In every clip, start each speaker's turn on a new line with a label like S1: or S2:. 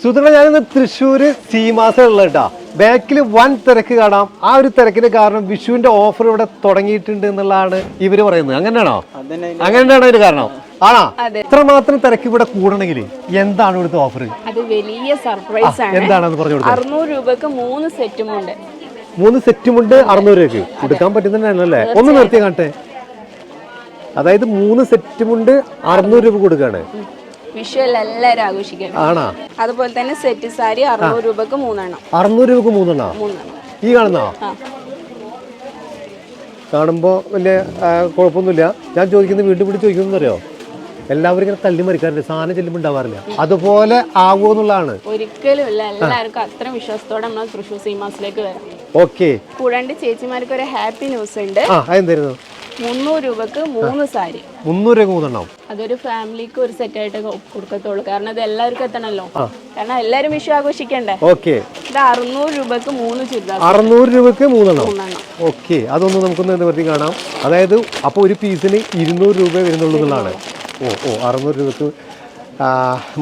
S1: സുഹൃത്തുക്കളെ ഞാനിന്ന് തൃശ്ശൂര് സീമാസുള്ള കേട്ടാ ബാക്കിൽ വൻ തിരക്ക് കാണാം. ആ ഒരു തിരക്കിന് കാരണം വിഷുവിന്റെ ഓഫർ ഇവിടെ തുടങ്ങിയിട്ടുണ്ട് എന്നുള്ളതാണ് ഇവർ പറയുന്നത്. അങ്ങനെയാണോ? അങ്ങനെയാണോ ഒരു കാരണം. ആണോ? ഇത്രമാത്രം തിരക്ക് ഇവിടെ കൂടണമെങ്കിൽ എന്താണ് ഇവിടുത്തെ ഓഫർ
S2: അത് വലിയ സർപ്രൈസ് ആണ്.
S1: എന്താണെന്ന് പറഞ്ഞു കൊടുത്തത്
S2: അറുന്നൂറ് രൂപക്ക് മൂന്ന് സെറ്റും ഉണ്ട്.
S1: മൂന്ന് സെറ്റുമുണ്ട് അറുന്നൂറ് രൂപയ്ക്ക് കൊടുക്കാൻ പറ്റുന്നുണ്ടല്ലേ ഒന്ന് നിർത്തി കാണട്ടെ. അതായത് മൂന്ന് സെറ്റും ഉണ്ട് അറുന്നൂറ് രൂപ കൊടുക്കാണ്.
S2: വിഷു എല്ലാം എല്ലാവരും ആഘോഷിക്കണം.
S1: ആണാ?
S2: അതുപോലെ തന്നെ സെറ്റ് സാരി അറുന്നൂറ് രൂപക്ക് മൂന്നെണ്ണം.
S1: അറുന്നൂറ് രൂപക്ക് മൂന്നെണ്ണോ?
S2: മൂന്നെണ്ണം.
S1: ഈ കാണുന്നോ? കാണുമ്പോൾ വലിയ കുഴപ്പമൊന്നുമില്ല. ഞാൻ ചോദിക്കുന്നത് വീണ്ടും വീണ്ടും ചോദിക്കുന്നത് അറിയോ എല്ലാവരും ഇങ്ങനെ തല്ലി മറിക്കാറില്ല? സാധനം ചെല്ലുമ്പോൾ ഉണ്ടാവാറില്ല? അതുപോലെ ആവുമോ എന്നുള്ളതാണ്.
S2: ഒരിക്കലും എല്ലാവർക്കും അത്ര വിശ്വാസത്തോടെ നമ്മൾ തൃശ്ശൂർ സീമാസിലേക്ക് വരാം
S1: ഓക്കെ.
S2: കൂടാണ്ട് ചേച്ചിമാർക്ക് ഒരു ഹാപ്പി ന്യൂസ് ഉണ്ട്.
S1: ആ
S2: മുന്നൂറ് രൂപക്ക് മൂന്ന് സാരി.
S1: മുന്നൂറ് രൂപ മൂന്നെണ്ണം.
S2: അതൊരു ഫാമിലിക്ക് ഒരു സെറ്റ് ആയിട്ട് കൊടുക്കത്തുള്ളൂ. കാരണം ഇത് എല്ലാവർക്കും എത്തണല്ലോ. കാരണം എല്ലാവരും വിഷു ആഘോഷിക്കണ്ടേ?
S1: ഓക്കെ.
S2: ഇത് അറുന്നൂറ് രൂപക്ക് മൂന്ന് ചുരിദാർ.
S1: അറുന്നൂറ് രൂപക്ക് മൂന്നെണ്ണം. ഓക്കെ. അതൊന്ന് നമുക്കൊന്ന് നിവർത്തി കാണാം. അതായത് അപ്പോൾ ഒരു പീസിന് ഇരുന്നൂറ് രൂപ വരുന്നുള്ളൂ എന്നുള്ളതാണ് ഓ ഓ അറുന്നൂറ് രൂപക്ക്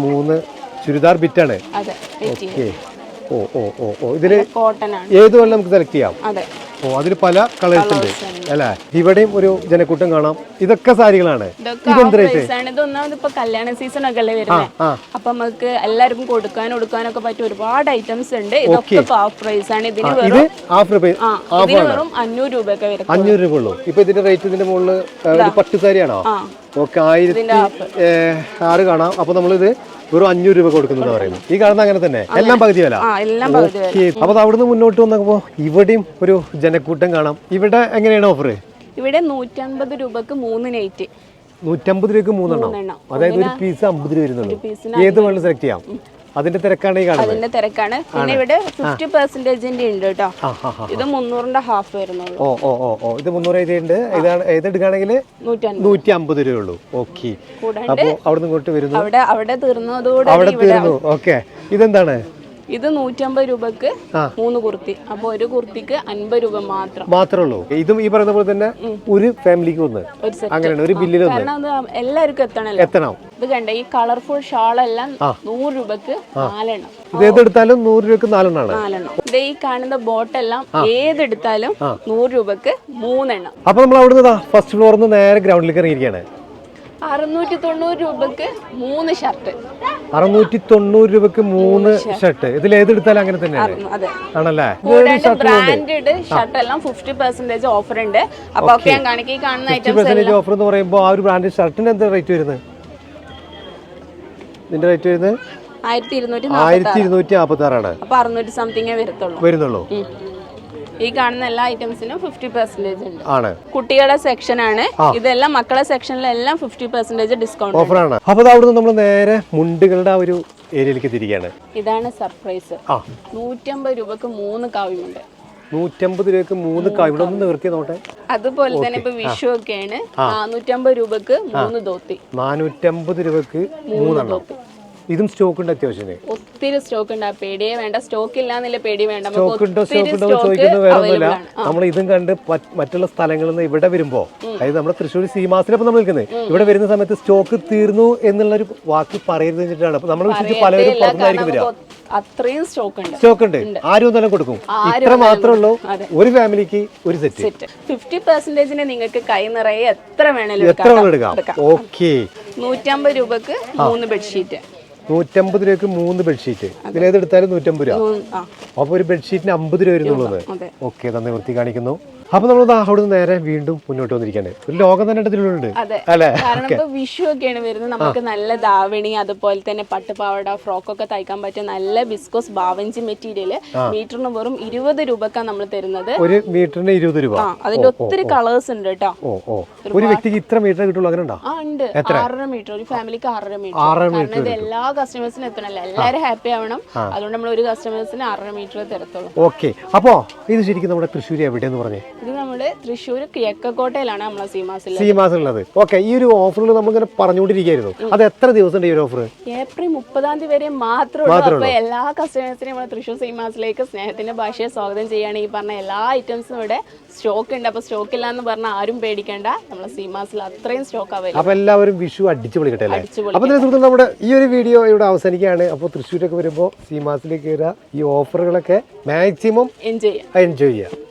S1: മൂന്ന് ചുരിദാർ ബിറ്റാണ്. ഓക്കെ. ഓ ഓ ഓ ഓ. ഇതിൽ ഏത് വേണം നമുക്ക് സെലക്ട് ചെയ്യാം?
S2: അതെ.
S1: ഓ അതിൽ പല കളേഴ്സ് ഉണ്ട് അല്ലേ? ഇവിടെയും ഒരു ജനക്കൂട്ടം കാണാം. ഇതൊക്കെ സാരികളാണ്.
S2: ഇതൊക്കെ ഓഫ് പ്രൈസ് ആണ്. ഇത് ഒന്നാമത് ഇപ്പൊ കല്യാണ സീസൺ ഒക്കെ അല്ലേ വരുന്നത് അപ്പൊ നമുക്ക് എല്ലാവർക്കും കൊടുക്കാൻ കൊടുക്കാനൊക്കെ പറ്റിയ ഒരുപാട് ഐറ്റംസ് ഉണ്ട്. ഇതൊക്കെ ഹാഫ് പ്രൈസ് ആണ്. ഇതിന്
S1: ഇത്
S2: വെറും അഞ്ഞൂറ് രൂപയൊക്കെ വരും
S1: അഞ്ഞൂറ് രൂപ ഉള്ളൂ. ഇപ്പൊ ഇതിന്റെ റേറ്റ് ഇതിന്റെ മുകളിൽ പട്ട് സാരിയാണോ? ഓക്കെ ആയിരത്തി ആറ് കാണാം. അപ്പൊ നമ്മളിത് വെറും അഞ്ഞൂറ് രൂപ കൊടുക്കുന്നത് പറയുന്നു ഈ കാണുന്ന അങ്ങനെ തന്നെ. എല്ലാം പകുതി വില. അപ്പൊ അവിടുന്ന് മുന്നോട്ട് വന്നപ്പോ ഇവിടെയും ഒരു ജനക്കൂട്ടം കാണാം. ഇവിടെ എങ്ങനെയാണ് ഓഫർ
S2: ഇവിടെ നൂറ്റമ്പത് രൂപക്ക് മൂന്ന് നൈറ്റ്
S1: നൂറ്റമ്പത് രൂപക്ക് മൂന്നെണ്ണം. അതായത് ഒരു പീസ് അമ്പത് രൂപ വരുന്നുള്ളൂ. ഏത് വേണം സെലക്ട് ചെയ്യാം. അതിന്റെ തിരക്കാണ് ഈ കാണുന്നത്.
S2: അതിന്റെ തിരക്കാണ്. പിന്നെ ഇവിടെ ഫിഫ്റ്റി പെർസെന്റേജിന്റെ ഉണ്ട് കേട്ടോ.
S1: ആ
S2: ഇത് മുന്നൂറിന്റെ ഹാഫ് വരുന്നുള്ളൂ.
S1: ഓ ഓ ഓ ഓ. ഇത് മുന്നൂറ് എഴുതിയുണ്ട് ഇതാണ് ഏതെടുക്കുകയാണെങ്കിൽ
S2: നൂറ്റൻപത്.
S1: നൂറ്റി അമ്പത് രൂപ ഉള്ളൂ. ഓക്കെ. അപ്പോൾ അവിടുന്ന് ഇങ്ങോട്ട് വരുന്നു.
S2: അവിടെ അവിടെ തീർന്നതോടെ
S1: അവിടെ തീർന്നു. ഓക്കെ. ഇതെന്താണ്?
S2: ഇത് നൂറ്റമ്പത് രൂപക്ക് മൂന്ന് കുർത്തി. അപ്പൊ ഒരു കുർത്തിക്ക് അൻപത് രൂപ മാത്രം.
S1: മാത്രമേ ഉള്ളൂ. ഇതും ഈ പറയുന്ന പോലെ തന്നെ ഒരു ഫാമിലിക്ക് ഒന്ന്. അങ്ങനെയാണ് ഒരു ബില്ലിൽ
S2: കാരണം അത് എല്ലാവർക്കും എത്തണല്ലോ.
S1: എത്തണം.
S2: ഇത് കണ്ട ഈ കളർഫുൾ ഷാൾ എല്ലാം നൂറ് രൂപക്ക് നാലെണ്ണം.
S1: ഇത് ഏതെടുത്താലും നൂറ് രൂപക്ക്
S2: നാലെണ്ണം. ഇത് ഈ കാണുന്ന ബോട്ടെല്ലാം ഏതെടുത്താലും നൂറ് രൂപക്ക് മൂന്നെണ്ണം.
S1: അപ്പൊ നമ്മൾ അവിടുന്ന് ഫസ്റ്റ് ഫ്ലോറിൽ നിന്ന് നേരെ ഗ്രൗണ്ടിലേക്ക് ഇറങ്ങിയിരിക്കുകയാണ്.
S2: അറുന്നൂറ്റി തൊണ്ണൂറ് രൂപക്ക് മൂന്ന് ഷർട്ട്
S1: അറുന്നൂറ്റി തൊണ്ണൂറ് രൂപക്ക് മൂന്ന് ഷർട്ട് ഇതിൽ ഏതെടുത്താലും അങ്ങനെ തന്നെയാണ് ആണല്ലേ?
S2: ബ്രാൻഡ് ബ്രാൻഡഡ് ഷർട്ട് എല്ലാം ഫിഫ്റ്റി പെർസെന്റേജ് ഓഫർ ഉണ്ട്. അപ്പൊ ഒക്കെ ഞാൻ കാണിക്കും ഈ കാണുന്ന ഐറ്റംസ്
S1: ഓഫർ എന്ന് പറയുമ്പോൾ ആ ഒരു ബ്രാൻഡ് ഷർട്ടിന് എന്താ റേറ്റ് വരുന്നത്? ഇതിന്റെ റേറ്റ് വരുന്നത്?
S2: ആയിരത്തി ഇരുന്നൂറ്റി
S1: ആയിരത്തി ഇരുന്നൂറ്റി നാൽപ്പത്തി ആറാണ്
S2: അപ്പൊ അറുന്നൂറ്റി സംതിങ്ങേ വരത്തുള്ളൂ.
S1: വരുന്നുള്ളൂ.
S2: ഈ കാണുന്ന എല്ലാ ഐറ്റംസിനും ഫിഫ്റ്റി പെർസെന്റേജ് ഉണ്ട്.
S1: ആണ്.
S2: കുട്ടികളുടെ സെക്ഷൻ ആണ്. ഇതെല്ലാം മക്കളെ സെക്ഷനിലെല്ലാം ഫിഫ്റ്റി പെർസെന്റേജ് ഡിസ്കൗണ്ട്
S1: ഓഫറാണ് അപ്പൊ അവിടെ അവിടുന്ന് നമ്മൾ നേരെ മുണ്ടുകളുടെ ആ ഒരു ഏരിയയിലേക്ക് തിരികെയാണ്.
S2: ഇതാണ് സർപ്രൈസ് നൂറ്റമ്പത് രൂപക്ക് മൂന്ന് കാവ്യമുണ്ട്
S1: നൂറ്റമ്പത് രൂപയ്ക്ക് മൂന്ന് ഇവിടെ ഒന്ന് നിവർത്തി നോട്ടെ.
S2: അതുപോലെ തന്നെ ഇപ്പൊ വിഷു ഒക്കെയാണ്. നാനൂറ്റമ്പത് രൂപക്ക് മൂന്ന് ധോത്തി.
S1: നാനൂറ്റമ്പത് രൂപക്ക് മൂന്നെണ്ണം. ഇതും സ്റ്റോക്ക് ഉണ്ട് അത്യാവശ്യം
S2: ഒത്തിരി സ്റ്റോക്ക് ഉണ്ട് ആ പേടിയെ വേണ്ട. സ്റ്റോക്ക് ഇല്ല എന്നില്ല പേടി വേണ്ട.
S1: സ്റ്റോക്ക് ഉണ്ടോ സ്റ്റോക്ക് ഉണ്ടോ
S2: സ്റ്റോക്ക്
S1: ചോദിക്കുന്നത് വേറെ ഒന്നുമില്ല. നമ്മൾ ഇതും കണ്ട് മറ്റുള്ള സ്ഥലങ്ങളിൽ നിന്ന് ഇവിടെ വരുമ്പോ അതായത് നമ്മുടെ തൃശ്ശൂർ സീമാസിലപ്പോൾ നമ്മൾ നിൽക്കുന്നത് ഇവിടെ വരുന്ന സമയത്ത് സ്റ്റോക്ക് തീർന്നു എന്നുള്ള ഒരു വാക്ക് പറയരുത് വെച്ചിട്ടാണ് അപ്പൊ നമ്മൾ വിശ്വസിച്ച് പലരും പുറത്തുനിന്നായിരിക്കും വരിക
S2: അത്രയും സ്റ്റോക്ക് ഉണ്ട്
S1: സ്റ്റോക്ക് ഉണ്ട്. ആരും ഒന്നും കൊടുക്കും. ഇത്ര മാത്രമേ ഉള്ളൂ ഒരു ഫാമിലിക്ക് ഒരു സെറ്റ്.
S2: ഫിഫ്റ്റി പെർസെന്റേജിന് നിങ്ങൾക്ക് കൈ നിറയെ എത്ര വേണേലും
S1: എത്ര വേണം എടുക്കാം. ഓക്കെ.
S2: നൂറ്റമ്പത് രൂപക്ക് മൂന്ന് ബെഡ്ഷീറ്റ്.
S1: നൂറ്റമ്പത് രൂപയ്ക്ക് മൂന്ന് ബെഡ്ഷീറ്റ് ഇതിൽ ഏതെടുത്താലും നൂറ്റമ്പത് രൂപ. അപ്പൊ ഒരു ബെഡ്ഷീറ്റിന് അമ്പത് രൂപ വരുന്നുള്ളത്. ഓക്കെ തന്നെ വൃത്തി കാണിക്കുന്നു. അപ്പൊ നമ്മൾ അവിടെ നിന്ന് നേരെ വീണ്ടും മുന്നോട്ട് വന്നിരിക്കുകയാണ് ഒരു ലോകം തന്നെ ഇതിലുണ്ട്
S2: അതെ.
S1: അല്ലേ?
S2: കാരണം ഇപ്പൊ വിഷു ഒക്കെയാണ് വരുന്നത്. നമുക്ക് നല്ല ദാവണി അതുപോലെ തന്നെ പട്ടുപാവട ഫ്രോക്ക് ഒക്കെ തയ്ക്കാൻ പറ്റിയ നല്ല ബിസ്കോസ് ബാവഞ്ചി മെറ്റീരിയൽ മീറ്ററിന് വെറും ഇരുപത് രൂപക്കാണ് നമ്മൾ തരുന്നത്.
S1: ഒരു മീറ്ററിന് ഇരുപത് രൂപ.
S2: അതിന്റെ ഒത്തിരി കളേഴ്സ് ഉണ്ട് കേട്ടോ.
S1: ഒരു വ്യക്തിക്ക് ഇത്ര മീറ്റർ കിട്ടുള്ളൂ അങ്ങനെ ഉണ്ടോ?
S2: ആ ഉണ്ട്. ആറര മീറ്റർ. ഒരു ഫാമിലിക്ക് ആറര മീറ്റർ. കാരണം ഇത് എല്ലാ കസ്റ്റമേഴ്സിനും എത്തണല്ലോ? എല്ലാവരും ഹാപ്പി ആവണം. അതുകൊണ്ട് നമ്മൾ ഒരു കസ്റ്റമേഴ്സിന് ആറര മീറ്റർ തരത്തുള്ളൂ.
S1: ഓക്കെ. അപ്പോ ഇത് ശരിക്കും നമ്മുടെ തൃശ്ശൂർ എവിടെയെന്ന് പറഞ്ഞേ?
S2: ഇത് നമ്മൾ തൃശ്ശൂർ കിഴക്കക്കോട്ടയിലാണ് നമ്മളെ സീമാസിൽ
S1: സീമാസ് ഉള്ളത് ഓക്കെ ഈ ഒരു ഓഫറിൽ നമ്മളിങ്ങനെ പറഞ്ഞുകൊണ്ടിരിക്കുകയായിരുന്നു. അത് എത്ര ദിവസണ്ട് ഈ ഒരു ഓഫർ
S2: ഏപ്രിൽ മുപ്പതാം തീയതി വരെ മാത്രമേ ഉള്ളൂ. അപ്പൊ എല്ലാ കസ്റ്റമേഴ്സിനും നമ്മൾ തൃശ്ശൂർ സീമാസിലേക്ക് സ്നേഹത്തിന്റെ ഭാഷയെ സ്വാഗതം ചെയ്യാണ് ഈ പറഞ്ഞ എല്ലാ ഐറ്റംസും ഇവിടെ സ്റ്റോക്ക് ഉണ്ട്. അപ്പൊ സ്റ്റോക്ക് ഇല്ല എന്ന് പറഞ്ഞാൽ ആരും പേടിക്കണ്ട. നമ്മളെ സീമാസിൽ അത്രയും സ്റ്റോക്ക് അവൈലബിൾ
S1: അപ്പൊ എല്ലാവരും വിഷു അടിച്ചു പൊളിക്കട്ടെ അല്ലേ?
S2: അടിച്ചു
S1: അപ്പൊ ഇതിനെ നമ്മുടെ ഈ ഒരു വീഡിയോ ഇവിടെ അവസാനിക്കുകയാണ്. അപ്പോൾ തൃശ്ശൂരൊക്കെ വരുമ്പോൾ സീമാസിലേക്ക് കയറുക ഈ ഓഫറുകളൊക്കെ മാക്സിമം
S2: എൻജോയ്
S1: എൻജോയ് ചെയ്യുക